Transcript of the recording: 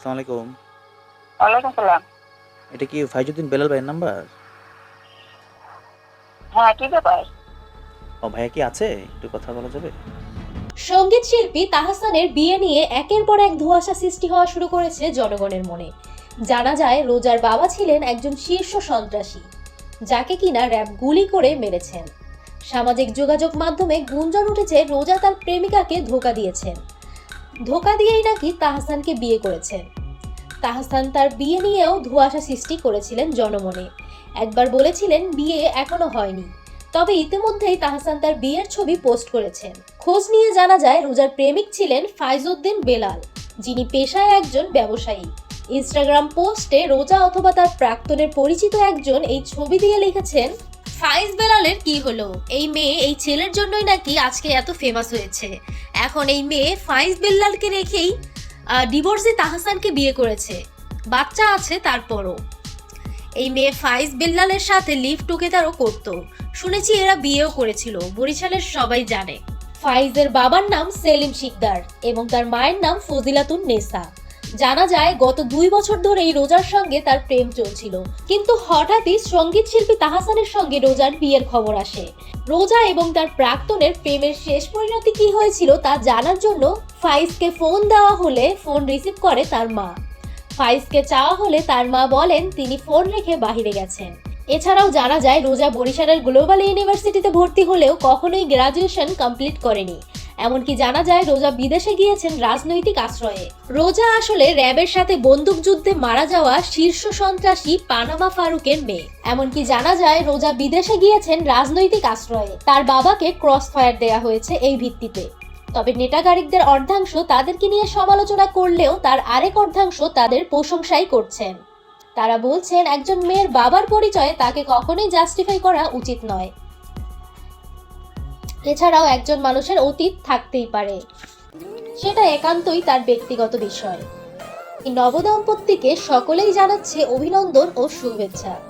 আসসালামু আলাইকুম ওয়ালাইকুম সালাম। এটা কি ফাইজুদ্দিন বেলাল ভাইয়ের নাম্বার? হ্যাঁ কি ব্যাপার? ও ভাইয়া কি আছে? একটু কথা বলা যাবে? সংগীত শিল্পী তাহসানের বিয়ে নিয়ে একের পর এক ধোঁয়াশা সৃষ্টি হওয়া শুরু করেছে জনগণের মনে। জানা যায় রোজার বাবা ছিলেন একজন শীর্ষ সন্ত্রাসী যাকে কিনা র্যাব গুলি করে মেরেছেন। সামাজিক যোগাযোগ মাধ্যমে গুঞ্জন উঠেছে রোজা তার প্রেমিকাকে ধোকা দিয়েছেন। ধোকা দিয়েই নাকি তাহসানকে বিয়ে করেছেন তাহসান তার বিয়ে নিয়েও ধোঁয়াশা সৃষ্টি করেছিলেন জনমনে। একবার বলেছিলেন, বিয়ে এখনও হয়নি। তবে ইতিমধ্যেই তাহসান তার বিয়ের ছবি পোস্ট করেছেন খোঁজ নিয়ে জানা যায়, রোজার প্রেমিক ছিলেন ফাইজউদ্দিন বেলাল, যিনি পেশায় একজন ব্যবসায়ী। ইনস্টাগ্রাম পোস্টে রোজা অথবা তার প্রাক্তনের পরিচিত একজন এই ছবি দিয়ে লিখেছেন ফাইজ বেলালের কি হলো? এই মেয়ে এই ছেলের জন্যই নাকি আজকে এত ফেমাস হয়েছে। এখন এই মেয়ে ফাইজ বেল্লালকে রেখেই ডিভোর্সে তাহসানকে বিয়ে করেছে। বাচ্চা আছে তারপরও। এই মেয়ে ফাইজ বেল্লালের সাথে লিভ টুগেদারও করতো। শুনেছি এরা বিয়েও করেছিল, বরিশালের সবাই জানে। ফাইজের বাবার নাম সেলিম শিকদার এবং তার মায়ের নাম ফজিলাতুন নেসা। জানা যায়, গত দুই বছর ধরেই রোজার সঙ্গে তার প্রেম চলছিল। কিন্তু হঠাৎই সংগীত শিল্পী তাহাসানের সঙ্গে রোজার বিয়ের খবর আসে। রোজা এবং তার প্রাক্তনের প্রেমের শেষ পরিণতি কি হয়েছিল তা জানার জন্য ফাইজকে ফোন দেওয়া হলে ফোন রিসিভ করে তার মা। ফাইজকে চাওয়া হলে তার মা বলেন, তিনি ফোন রেখে বাইরে গেছেন। এছাড়াও জানা যায়, রোজা বরিশালের গ্লোবাল ইউনিভার্সিটিতে ভর্তি হলেও কখনোই গ্রাজুয়েশন কমপ্লিট করেনি। এমনকি জানা যায় রোজা বিদেশে গিয়েছেন রাজনৈতিক আশ্রয়ে। রোজা আসলে র্যাবের সাথে বন্দুক যুদ্ধে মারা যাওয়া শীর্ষ সন্ত্রাসী পানামা ফারুকের মেয়ে। এমনকি জানা যায় রোজা বিদেশে গিয়েছেন রাজনৈতিক আশ্রয়ে। তার বাবাকে ক্রস ফায়ার দেয়া হয়েছে এই ভিত্তিতে। তবে নেটাগারিকদের অর্ধাংশ তাদেরকে নিয়ে সমালোচনা করলেও তার আরেক অর্ধাংশ তাদের প্রশংসাই করছেন। তারা বলছেন, একজন মেয়ের বাবার পরিচয়ে তাকে কখনোই জাস্টিফাই করা উচিত নয়। এছাড়াও একজন মানুষের অতীত থাকতেই পারে। সেটা একান্তই তার ব্যক্তিগত বিষয়। নবদম্পতিকে সকলেই জানাচ্ছে অভিনন্দন ও শুভেচ্ছা।